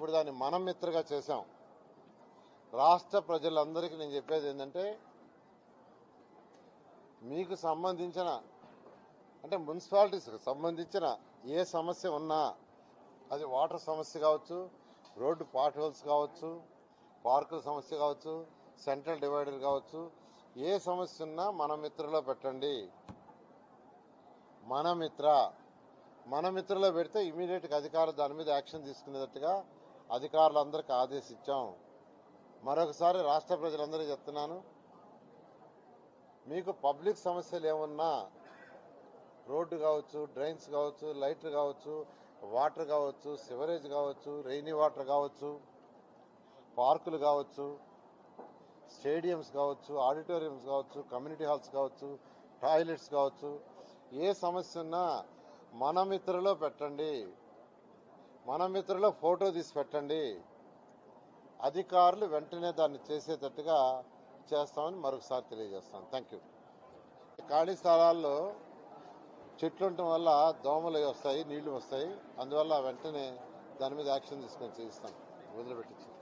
ఇప్పుడు దాన్ని మనం మిత్రగా చేశాం. రాష్ట్ర ప్రజలందరికీ నేను చెప్పేది ఏంటంటే మీకు సంబంధించిన అంటే మున్సిపాలిటీస్కి సంబంధించిన ఏ సమస్య ఉన్నా అది వాటర్ సమస్య కావచ్చు రోడ్డు పాట్ హోల్స్ కావచ్చు పార్కుల సమస్య కావచ్చు సెంట్రల్ డివైడర్ కావచ్చు ఏ సమస్య ఉన్నా మన మిత్రలో పెట్టండి. మన మిత్ర మన మిత్రలో పెడితే ఇమీడియట్గా అధికారులు దాని మీద యాక్షన్ తీసుకునేటట్టుగా అధికారులందరికీ ఆదేశించాం. మరొకసారి రాష్ట్ర ప్రజలందరికీ చెప్తున్నాను. మీకు పబ్లిక్ సమస్యలు ఏమున్నా రోడ్డు కావచ్చు డ్రైన్స్ కావచ్చు లైట్లు కావచ్చు వాటర్ కావచ్చు సివరేజ్ కావచ్చు రెయినీ వాటర్ కావచ్చు పార్కులు కావచ్చు స్టేడియంస్ కావచ్చు ఆడిటోరియంస్ కావచ్చు కమ్యూనిటీ హాల్స్ కావచ్చు టాయిలెట్స్ కావచ్చు ఏ సమస్య ఉన్నా మన మిత్రలో పెట్టండి. మన మిత్రుల ఫోటో తీసి పెట్టండి. అధికారులు వెంటనే దాన్ని చేసేటట్టుగా చేస్తామని మరొకసారి తెలియజేస్తాను. థ్యాంక్ యూ ఖాళీ స్థలాల్లో చెట్లు ఉండటం వల్ల దోమలు వస్తాయి నీళ్ళు వస్తాయి. అందువల్ల వెంటనే దాని మీద యాక్షన్ తీసుకొని చేయిస్తాం. వదిలిపెట్టించాం